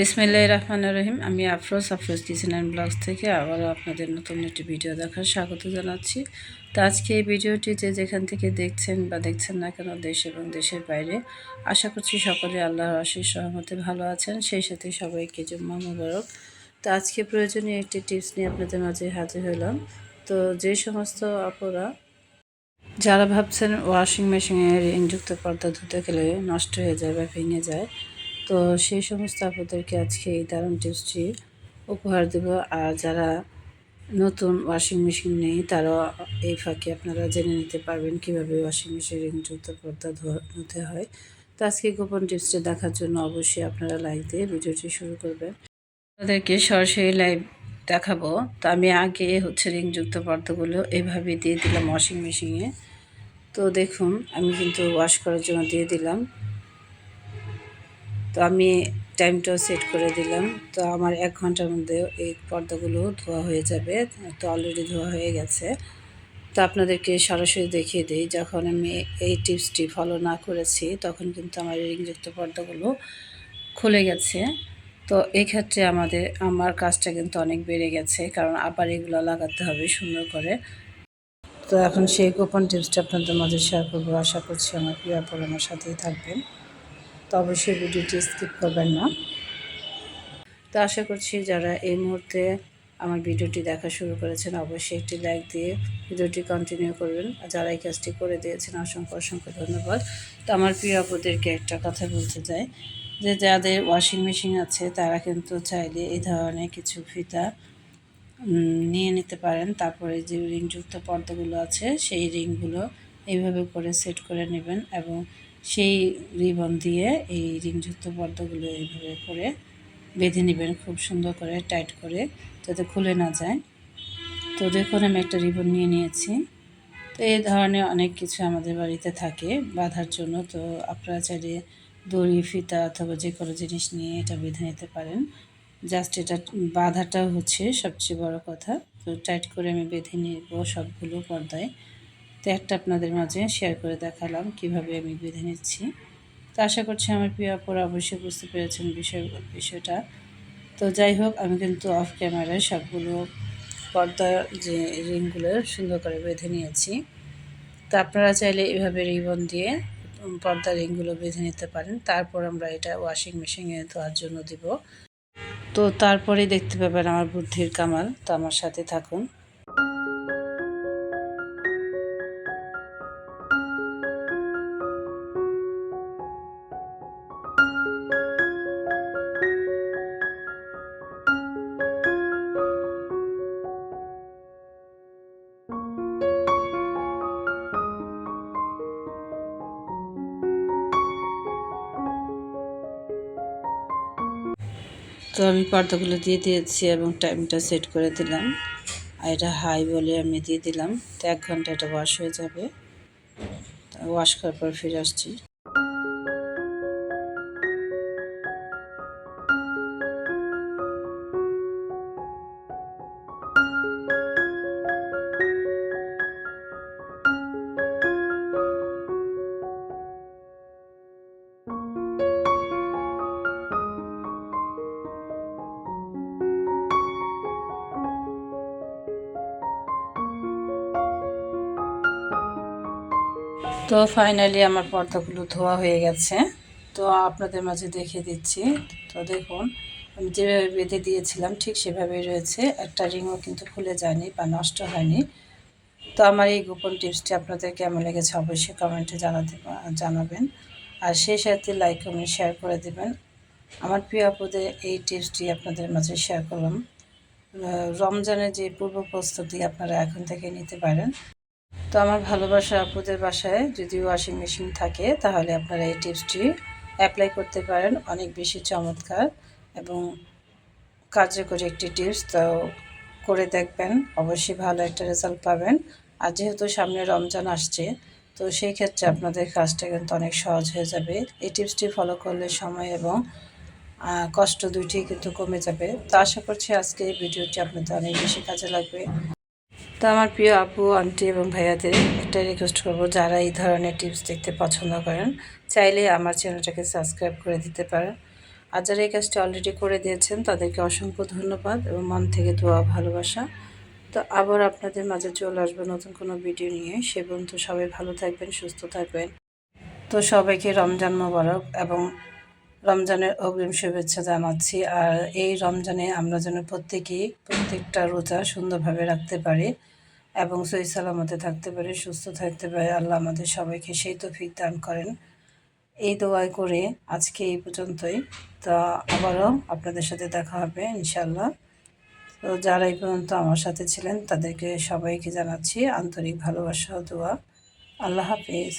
বিসমিল্লাহ রহমান রহিম। আমি Afroz Afroz kitchen and blogs থেকে আবারও আপনাদের নতুন একটি ভিডিও দেখার স্বাগত জানাচ্ছি। তো আজকে এই ভিডিওটি যে যেখান থেকে দেখছেন বা দেখছেন না কেন দেশ এবং দেশের বাইরে, আশা করছি সকলে আল্লাহর আশিস সহমতে ভালো আছেন। সেই সাথে সবাইকে জুম্মা মুবারক। তো আজকে প্রয়োজনীয় একটি টিপস নিয়ে আপনাদের মাঝে হাজির হলাম। তো যে সমস্ত অপরা যারা ভাবছেন ওয়াশিং মেশিনে ইনযুক্ত পর্দা ধুতে গেলে নষ্ট হয়ে যায় বা ভেঙে যায় তো সেই সমস্ত আপনাদেরকে আজকে এই দারুণ টিপসটি উপহার দেব। আর যারা নতুন ওয়াশিং মেশিন নেই তারা এই ফাঁকে আপনারা জেনে নিতে পারবেন কীভাবে ওয়াশিং মেশিন রিংযুক্ত পর্দা ধুতে হয়। তো আজকে গোপন টিপসটি দেখার জন্য অবশ্যই আপনারা লাইক দিয়ে ভিডিওটি শুরু করবেন। আপনাদেরকে সরাসরি লাইভ দেখাবো। তো আমি আগে হচ্ছে রিংযুক্ত পর্দাগুলো এভাবে দিয়ে দিলাম ওয়াশিং মেশিনে তো দেখুন, আমি কিন্তু ওয়াশ করার জন্য দিয়ে দিলাম। তো আমি টাইমটাও সেট করে দিলাম। তো আমার এক ঘণ্টার মধ্যে এই পর্দাগুলো ধোয়া হয়ে যাবে। তো অলরেডি ধোয়া হয়ে গেছে। তো আপনাদেরকে সরাসরি দেখিয়ে দিই, যখন আমি এই টিপসটি ফলো না করেছি, তখন কিন্তু আমার রিংযুক্ত পর্দাগুলো খুলে গেছে। তো এক্ষেত্রে আমাদের, আমার কাজটা কিন্তু অনেক বেড়ে গেছে, কারণ আবার এগুলো লাগাতে হবে সুন্দর করে। তো এখন সেই গোপন টিপসটা আপনাদের মাঝে শেয়ার করব। আশা করছি আমার প্রিয় পর আমার সাথেই থাকবেন। তো অবশ্যই ভিডিওটি স্কিপ করবেন না। তো আশা করছি যারা এই মুহূর্তে আমার ভিডিওটি দেখা শুরু করেছেন, অবশ্যই একটি লাইক দিয়ে ভিডিওটি কন্টিনিউ করবেন। আর যারা এই কাজটি করে দিয়েছেন, অসংখ্য অসংখ্য ধন্যবাদ। তো আমার প্রিয় আপুদেরকে একটা কথা বলতে চাই যে, যাদের ওয়াশিং মেশিন আছে, তারা কিন্তু চাইলে এই ধরনের কিছু ফিতা নিয়ে নিতে পারেন। তারপরে যে রিংযুক্ত পর্দাগুলো আছে, সেই রিংগুলো এইভাবে করে সেট করে নেবেন এবং সেই রিবন দিয়ে এই রিংযুক্ত পর্দাগুলো এইভাবে করে বেঁধে নেবেন, খুব সুন্দর করে, টাইট করে, যাতে খুলে না যায়। তো দেখুন, আমি একটা রিবন নিয়ে নিয়েছি। তো এই ধরনের অনেক কিছু আমাদের বাড়িতে থাকে বাঁধার জন্য। তো আপনারা চাইলে দড়ি, ফিতা অথবা যে কোনো জিনিস নিয়ে এটা বেঁধে নিতে পারেন। জাস্ট এটা বাঁধাটাও হচ্ছে সবচেয়ে বড় কথা। তো টাইট করে আমি বেঁধে নিব সবগুলো পর্দায়। তো একটা আপনাদের মাঝে শেয়ার করে দেখালাম কীভাবে আমি বেঁধে নিচ্ছি। তো আশা করছি আমার প্রিয় অপর অবশ্যই বুঝতে পেরেছেন বিষয়, বিষয়টা। তো যাই হোক, আমি কিন্তু অফ ক্যামেরায় সবগুলো পর্দার যে রিংগুলো সুন্দর করে বেঁধে নিয়েছি। তো আপনারা চাইলে এভাবে রিবন দিয়ে পর্দা রিংগুলো বেঁধে নিতে পারেন। তারপর আমরা এটা ওয়াশিং মেশিনে ধোয়ার জন্য দিব। তো তারপরে দেখতে পাবেন আমার বুদ্ধির কামাল। তো আমার সাথে থাকুন। তো আমি পর্দাগুলো দিয়ে দিয়েছি এবং টাইমটা সেট করে দিলাম। আর এটা হাই বলে আমি দিয়ে দিলাম। তো এক ঘণ্টা এটা ওয়াশ হয়ে যাবে। ওয়াশ করার পর ফিরে আসছি। তো ফাইনালি আমার পর্দাগুলো ধোয়া হয়ে গেছে। তো আপনাদের মাঝে দেখিয়ে দিচ্ছি। তো দেখুন, আমি যেভাবে বেঁধে দিয়েছিলাম, ঠিক সেভাবেই রয়েছে। একটা রিংও কিন্তু খুলে যায়নি বা নষ্ট হয়নি। তো আমার এই গোপন টিপসটি আপনাদের কেমন লেগেছে অবশ্যই কমেন্টে জানাতে জানাবেন। আর সেই সাথে লাইক কমেন্ট শেয়ার করে দেবেন। আমার প্রিয় আপুদের এই টিপসটি আপনাদের মাঝে শেয়ার করলাম। রমজানের যে পূর্ব প্রস্তুতি আপনারা এখন থেকে নিতে পারেন। তো আমার ভালোবাসা আপুদের বাসায় যদি ওয়াশিং মেশিন থাকে, তাহলে আপনারা এই টিপসটি অ্যাপ্লাই করতে পারেন। অনেক বেশি চমৎকার এবং কার্যকরী একটি টিপস, তো করে দেখবেন, অবশ্যই ভালো একটা রেজাল্ট পাবেন। আর যেহেতু সামনে রমজান আসছে, তো সেই ক্ষেত্রে আপনাদের কাজটা কিন্তু অনেক সহজ হয়ে যাবে। এই টিপসটি ফলো করলে সময় এবং কষ্ট দুইটি কিন্তু কমে যাবে। তো আশা করছি আজকে এই ভিডিওটি আপনাদের অনেক বেশি কাজে লাগবে। আমার প্রিয় আপু, আন্টি এবং ভাইয়াদের একটা রিকোয়েস্ট করব, যারা এই ধরনের টিপস দেখতে পছন্দ করেন, চাইলে আমার চ্যানেলটাকে সাবস্ক্রাইব করে দিতে পারেন। আর যারা এই কাজটি অলরেডি করে দিয়েছেন, তাদেরকে অসংখ্য ধন্যবাদ এবং মন থেকে দোয়া, ভালোবাসা। তো আবার আপনাদের মাঝে চলে আসব নতুন কোনো ভিডিও নিয়ে। সে পর্যন্ত সবাই ভালো থাকবেন, সুস্থ থাকবেন। তো সবাইকে রমজান মোবারক এবং রমজানের অগ্রিম শুভেচ্ছা জানাচ্ছি। আর এই রমজানে আমরা যেন প্রত্যেকেই প্রত্যেকটা রোজা সুন্দরভাবে রাখতে পারি। এবং সই সালামতে থাকতে পারে, সুস্থ থাকতে পারে। আল্লাহ আমাদের সবাইকে সেই তৌফিক দান করেন। এই দোয়াই করে আজকে এই পর্যন্তই। তো আবারও আপনাদের সাথে দেখা হবে ইনশাল্লাহ তো যারা এই পর্যন্ত আমার সাথে ছিলেন, তাদেরকে সবাইকে জানাচ্ছি আন্তরিক ভালোবাসা দোয়া। আল্লাহ হাফিজ।